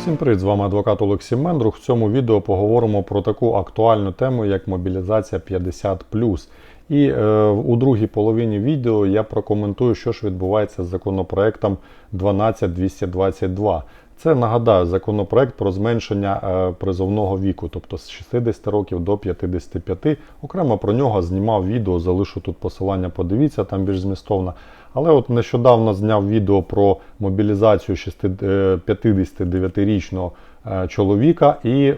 Всім привіт, з вами адвокат Олексій Мендрух. В цьому відео поговоримо про таку актуальну тему, як мобілізація 50. І е, у другій половині відео я прокоментую, що ж відбувається з законопроектом 12222. Це нагадаю законопроект про зменшення е, призовного віку, тобто з 60 років до 55. Окремо про нього знімав відео, залишу тут посилання, подивіться, там більш змістовно. Але от нещодавно зняв відео про мобілізацію 59-річного е, чоловіка. І,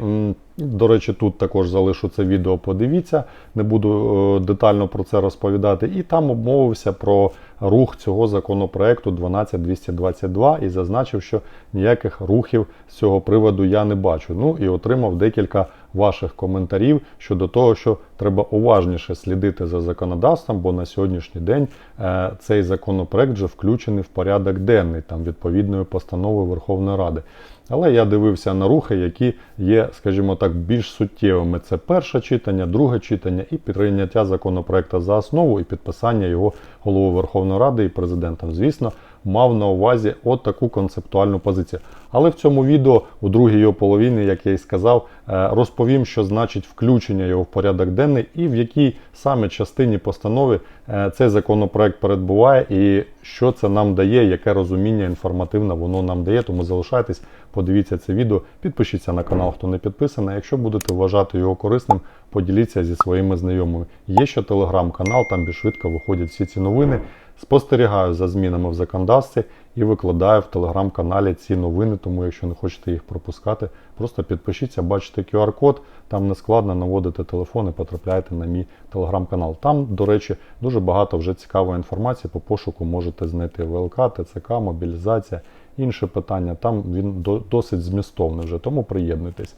до речі, тут також залишу це відео, подивіться, не буду е, детально про це розповідати. І там обмовився про рух цього законопроекту 12222 і зазначив, що ніяких рухів з цього приводу я не бачу. Ну і отримав декілька ваших коментарів щодо того, що треба уважніше слідити за законодавством, бо на сьогоднішній день е, цей законопроект вже включений в порядок денний там відповідною постановою Верховної Ради. Але я дивився на рухи, які є, скажімо так, більш суттєвими. Це перше читання, друге читання і прийняття законопроекту за основу і підписання його головою Верховної Ради і президентом. Звісно, мав на увазі от таку концептуальну позицію. Але в цьому відео, у другій його половині, як я і сказав, е, розповім, що значить включення його в порядок денний і в якій саме частині постанови е, цей законопроект передбуває, і що це нам дає, яке розуміння інформативне воно нам дає. Тому залишайтесь, подивіться це відео, підпишіться на канал, хто не підписаний. Якщо будете вважати його корисним, поділіться зі своїми знайомими. Є ще телеграм-канал, там більш швидко виходять всі ці новини. Спостерігаю за змінами в законодавстві і викладаю в телеграм-каналі ці новини. Тому, якщо не хочете їх пропускати, просто підпишіться, бачите QR-код, там не складно наводите телефон і потрапляєте на мій телеграм-канал. Там, до речі, дуже багато вже цікавої інформації по пошуку можете знайти ВЛК, ТЦК, мобілізація, інші питання. Там він досить змістовний вже, тому приєднуйтесь.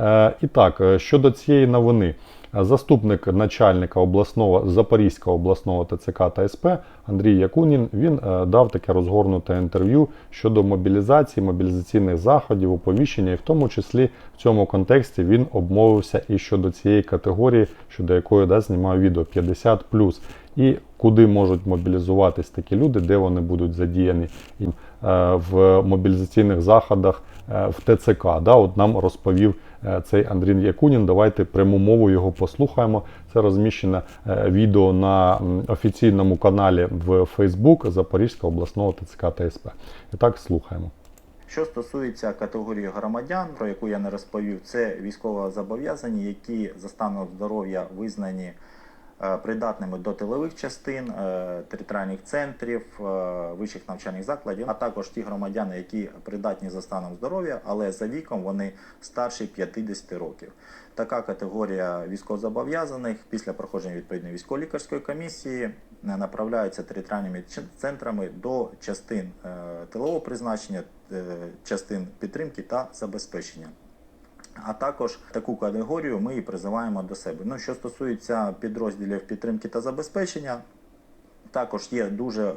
Е, І так, е, щодо цієї новини, Е, заступник начальника обласного Запорізького обласного ТЦК та СП Андрій Якунін він дав таке розгорнуте інтерв'ю щодо мобілізації, мобілізаційних заходів, оповіщення, і в тому числі в цьому контексті він обмовився і щодо цієї категорії, щодо якої да, знімаю відео 50 і куди можуть мобілізуватись такі люди, де вони будуть задіяні? В мобілізаційних заходах в ТЦК. Да, от нам розповів е, цей Андрій Якунін. Давайте пряму мову його послухаємо. Це розміщене е, відео на офіційному каналі в Facebook Запорізького обласного ТЦК та СП. І так слухаємо. Що стосується категорії громадян, про яку я не розповів, це військовозобов'язані, які за станом здоров'я визнані е, придатними до тилових частин, е, територіальних центрів, е, вищих навчальних закладів, а також ті громадяни, які придатні за станом здоров'я, але за віком вони старші 50 років. Така категорія військовозобов'язаних після проходження відповідної військово-лікарської комісії е, направляються територіальними центрами до частин е, тилового призначення, е, частин підтримки та забезпечення. А також таку категорію ми і призиваємо до себе. Ну, що стосується підрозділів підтримки та забезпечення, також є дуже е,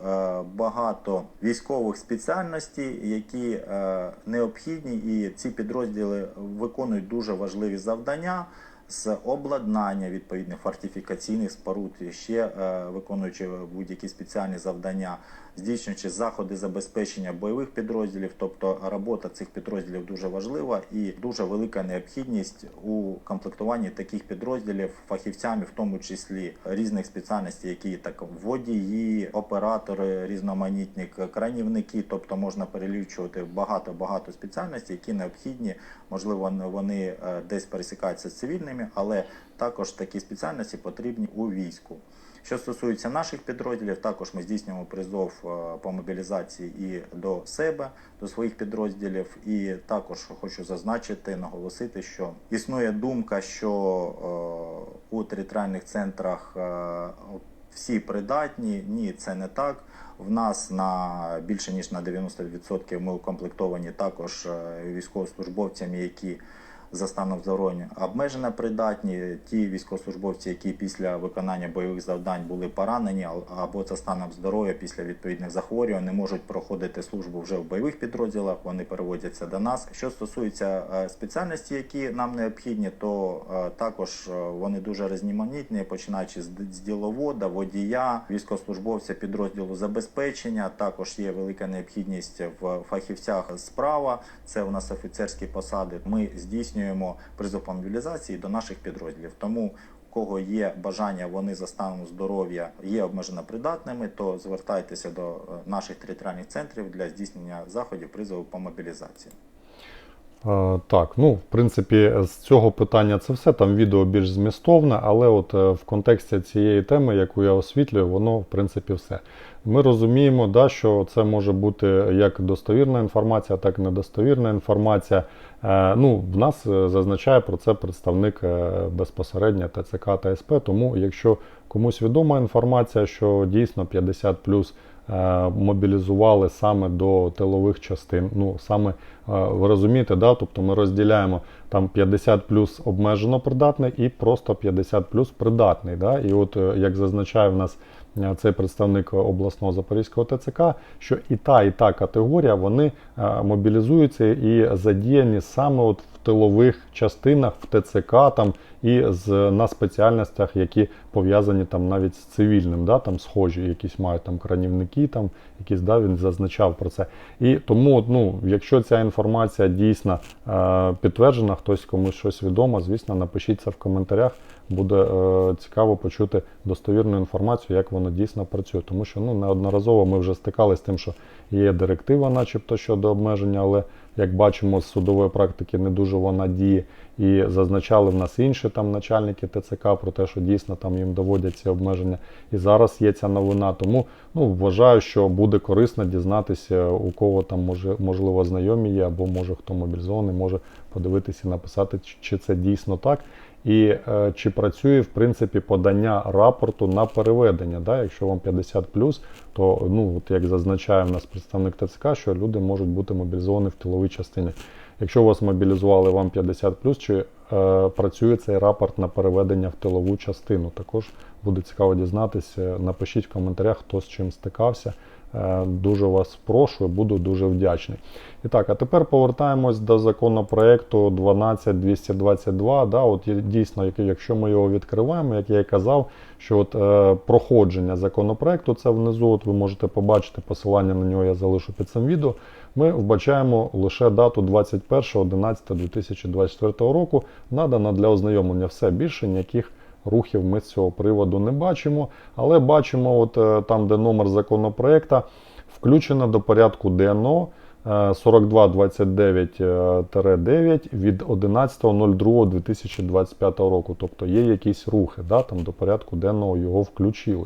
багато військових спеціальностей, які е, необхідні, і ці підрозділи виконують дуже важливі завдання з обладнання відповідних фортифікаційних споруд, ще е, виконуючи будь-які спеціальні завдання, здійснюючи заходи забезпечення бойових підрозділів. Тобто робота цих підрозділів дуже важлива і дуже велика необхідність у комплектуванні таких підрозділів фахівцями, в тому числі різних спеціальностей, які так водії, оператори, різноманітні кранівники. Тобто можна перелічувати багато багато спеціальностей, які необхідні. Можливо, вони е, десь пересікаються з цивільними, але також такі спеціальності потрібні у війську. Що стосується наших підрозділів, також ми здійснюємо призов е, по мобілізації і до себе, до своїх підрозділів. І також хочу зазначити, наголосити, що існує думка, що е, у територіальних центрах е, всі придатні. Ні, це не так. В нас на більше ніж на 90% ми укомплектовані також військовослужбовцями, які за станом здоров'я обмежено придатні, ті військовослужбовці, які після виконання бойових завдань були поранені або за станом здоров'я після відповідних захворювань не можуть проходити службу вже в бойових підрозділах, вони переводяться до нас. Що стосується е, спеціальності, які нам необхідні, то е, також е, вони дуже різноманітні, починаючи з діловода, водія, військовослужбовця підрозділу забезпечення. Також є велика необхідність в фахівцях справа. Це у нас офіцерські посади. Ми здійснюємо призов по мобілізації до наших підрозділів. Тому у кого є бажання, вони за станом здоров'я є обмежено придатними, то звертайтеся до е, наших територіальних центрів для здійснення заходів призову по мобілізації. Е, Так, ну в принципі, з цього питання це все. Там відео більш змістовне, але от е, в контексті цієї теми, яку я освітлюю, воно в принципі все. Ми розуміємо, да, що це може бути як достовірна інформація, так і недостовірна інформація. Е, Ну, в нас зазначає про це представник безпосередньо ТЦК та СП. Тому, якщо комусь відома інформація, що дійсно 50 плюс мобілізували саме до тилових частин. Ну саме е, ви розумієте, да? тобто ми розділяємо там 50 плюс обмежено придатний і просто 50 плюс придатний. Да? І от е, як зазначає в нас е, цей представник обласного Запорізького ТЦК, що і та, і та категорія вони е, мобілізуються і задіяні саме от в тилових частинах в ТЦК там і з на спеціальностях, які пов'язані там навіть з цивільним, да, там схожі, якісь мають там кранівники, там якісь да, він зазначав про це. І тому, ну, якщо ця інформація дійсно е, підтверджена, хтось комусь щось відомо, звісно, напишіть це в коментарях. Буде е, цікаво почути достовірну інформацію, як воно дійсно працює. Тому що ну, неодноразово ми вже стикалися з тим, що є директива, начебто щодо обмеження, але як бачимо, з судової практики не дуже вона діє. І зазначали в нас інші там начальники ТЦК про те, що дійсно там їм доводять ці обмеження. І зараз є ця новина. Тому ну, вважаю, що буде корисно дізнатися, у кого там може, можливо знайомі є, або може хто мобілізований, може подивитися написати, чи це дійсно так. І е, чи працює в принципі подання рапорту на переведення. Да? Якщо вам 50 то ну от як зазначає в нас представник ТЦК, що люди можуть бути мобілізовані в тиловій частині. Якщо вас мобілізували вам 50 чи е, працює цей рапорт на переведення в тилову частину. Також буде цікаво дізнатися. Напишіть в коментарях, хто з чим стикався. Е, Дуже вас прошу, буду дуже вдячний. І так, а тепер повертаємось до законопроекту 12222. Да, от дійсно, якщо ми його відкриваємо, як я і казав, що от е, проходження законопроекту, це внизу, от ви можете побачити посилання на нього, я залишу під цим відео. Ми вбачаємо лише дату 21.11.2024 року. Надано для ознайомлення все більше ніяких рухів ми з цього приводу не бачимо. Але бачимо, от е, там, де номер законопроекта, включено до порядку денного е, 4229-9 від 11.02.2025 року. Тобто є якісь рухи, да, там до порядку денного його включили.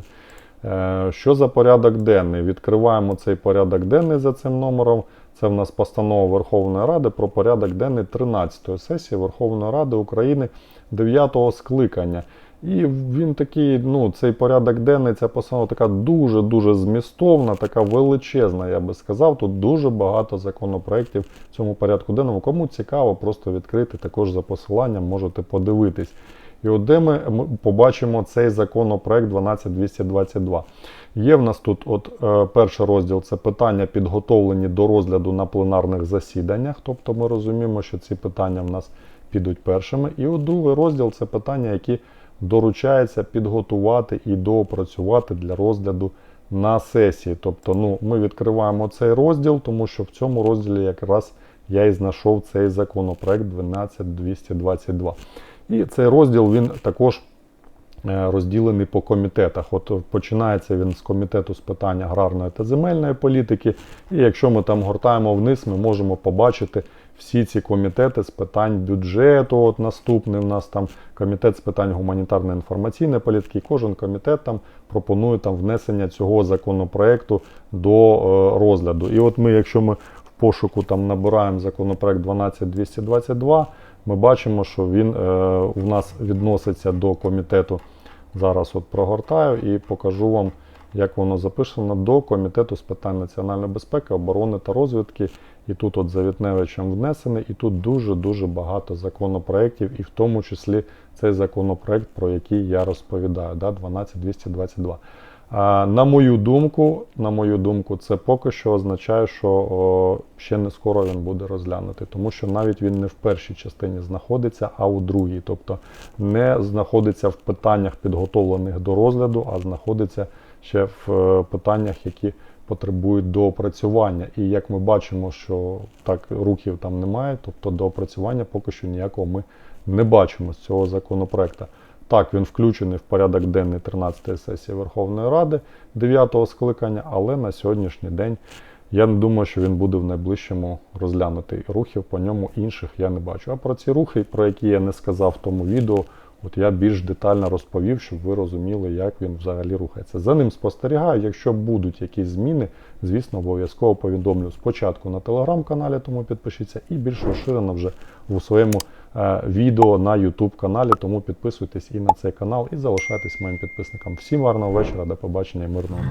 Е, Що за порядок денний? Відкриваємо цей порядок денний за цим номером. Це в нас постанова Верховної Ради про порядок денний 13-ї сесії Верховної Ради України 9-го скликання. І він такий, ну, цей порядок денний, ця постанова така дуже-дуже змістовна, така величезна, я би сказав. Тут дуже багато законопроєктів в цьому порядку денному. Кому цікаво, просто відкрити також за посиланням, можете подивитись. І от де ми побачимо цей законопроект 12222. Є в нас тут от е, перший розділ це питання підготовлені до розгляду на пленарних засіданнях. Тобто ми розуміємо, що ці питання в нас підуть першими. І от другий розділ це питання, які доручається підготувати і доопрацювати для розгляду на сесії. Тобто, ну, ми відкриваємо цей розділ, тому що в цьому розділі якраз я і знайшов цей законопроект 12222. І цей розділ він також е, розділений по комітетах. От починається він з комітету з питань аграрної та земельної політики. І якщо ми там гортаємо вниз, ми можемо побачити всі ці комітети з питань бюджету. От наступний у нас там комітет з питань гуманітарної інформаційної політики. Кожен комітет там пропонує там внесення цього законопроекту до е, розгляду. І от ми, якщо ми в пошуку там набираємо законопроект 12222, ми бачимо, що він е, в нас відноситься до комітету. Зараз от прогортаю і покажу вам, як воно записано, до Комітету з питань національної безпеки, оборони та розвідки. І тут от Завітневичем внесений, і тут дуже-дуже багато законопроєктів, і в тому числі цей законопроект, про який я розповідаю, да, 12222. А, на мою думку, на мою думку, це поки що означає, що о, ще не скоро він буде розглянутий, тому що навіть він не в першій частині знаходиться, а у другій. Тобто не знаходиться в питаннях підготовлених до розгляду, а знаходиться ще в е, питаннях, які потребують доопрацювання. І як ми бачимо, що так рухів там немає, тобто доопрацювання поки що ніякого ми не бачимо з цього законопроекту. Так, він включений в порядок денний 13-ї сесії Верховної Ради 9-го скликання, але на сьогоднішній день я не думаю, що він буде в найближчому розглянутий. Рухів по ньому інших я не бачу. А про ці рухи, про які я не сказав в тому відео, от я більш детально розповів, щоб ви розуміли, як він взагалі рухається. За ним спостерігаю. Якщо будуть якісь зміни, звісно, обов'язково повідомлю спочатку на телеграм-каналі, тому підпишіться, і більш розширено вже у своєму е, відео на YouTube каналі. Тому підписуйтесь і на цей канал, і залишайтесь моїм підписником. Всім гарного вечора, до побачення і мирного.